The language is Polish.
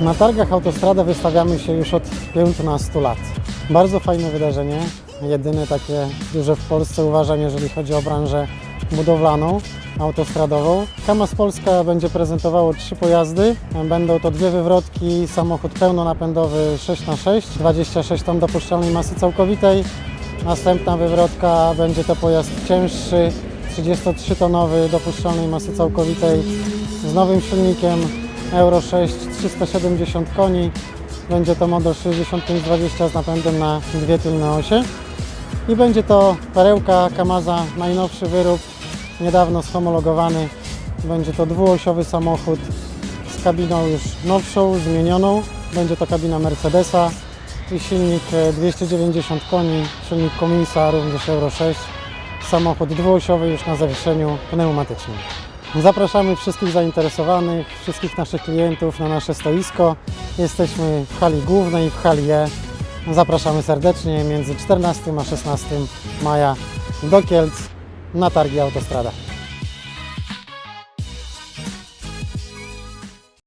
Na targach Autostrada wystawiamy się już od 15 lat. Bardzo fajne wydarzenie, jedyne takie duże w Polsce uważam, jeżeli chodzi o branżę budowlaną, autostradową. Kamaz Polska będzie prezentowało trzy pojazdy. Będą to dwie wywrotki, samochód pełnonapędowy 6x6, 26 ton dopuszczalnej masy całkowitej. Następna wywrotka będzie to pojazd cięższy, 33-tonowy dopuszczalnej masy całkowitej z nowym silnikiem Euro 6 370 koni. Będzie to model 6520 z napędem na dwie tylne osie. I będzie to perełka Kamaza, najnowszy wyrób, niedawno schomologowany. Będzie to dwuosiowy samochód z kabiną już nowszą, zmienioną. Będzie to kabina Mercedesa i silnik e, 290 koni, silnik Cummingsa, również Euro 6. Samochód dwuosiowy już na zawieszeniu pneumatycznym. Zapraszamy wszystkich zainteresowanych, wszystkich naszych klientów na nasze stoisko. Jesteśmy w hali głównej, w hali E. Zapraszamy serdecznie między 14 a 16 maja do Kielc na targi Autostrada.